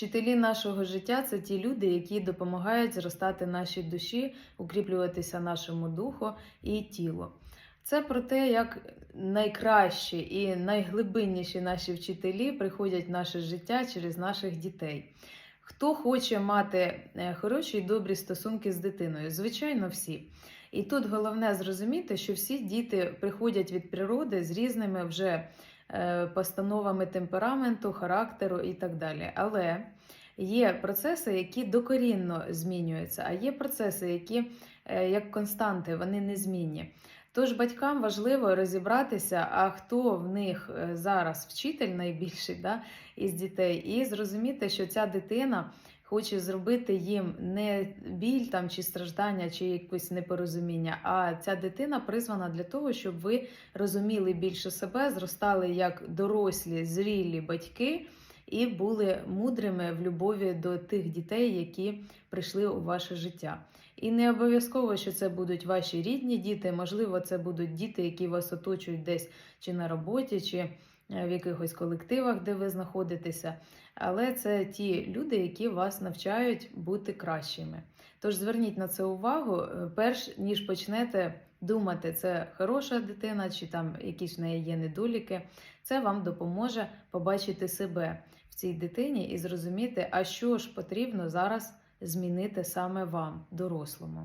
Вчителі нашого життя це ті люди, які допомагають зростати нашій душі, укріплюватися нашому духу і тілу. Це про те, як найкращі і найглибинніші наші вчителі приходять в наше життя через наших дітей. Хто хоче мати е, хороші і добрі стосунки з дитиною? Звичайно, всі. І тут головне зрозуміти, що всі діти приходять від природи з різними вже постановами темпераменту, характеру і так далі. Але є процеси, які докорінно змінюються, а є процеси, які е, як константи, вони незмінні. Тож батькам важливо розібратися, а хто в них е, зараз вчитель найбільший да, із дітей, і зрозуміти, що ця дитина хоче зробити їм не біль там чи страждання, чи якесь непорозуміння, а ця дитина призвана для того, щоб ви розуміли більше себе, зростали як дорослі, зрілі батьки. І були мудрими в любові до тих дітей, які прийшли у ваше життя. І не обов'язково, що це будуть ваші рідні діти, можливо, це будуть діти, які вас оточують десь чи на роботі, чи в якихось колективах, де ви знаходитеся. Але це ті люди, які вас навчають бути кращими. Тож зверніть на це увагу, е, перш ніж почнете думати, це хороша дитина, чи там якісь в неї є недоліки. Це вам допоможе побачити себе в цій дитині і зрозуміти, а що ж потрібно зараз змінити саме вам, дорослому.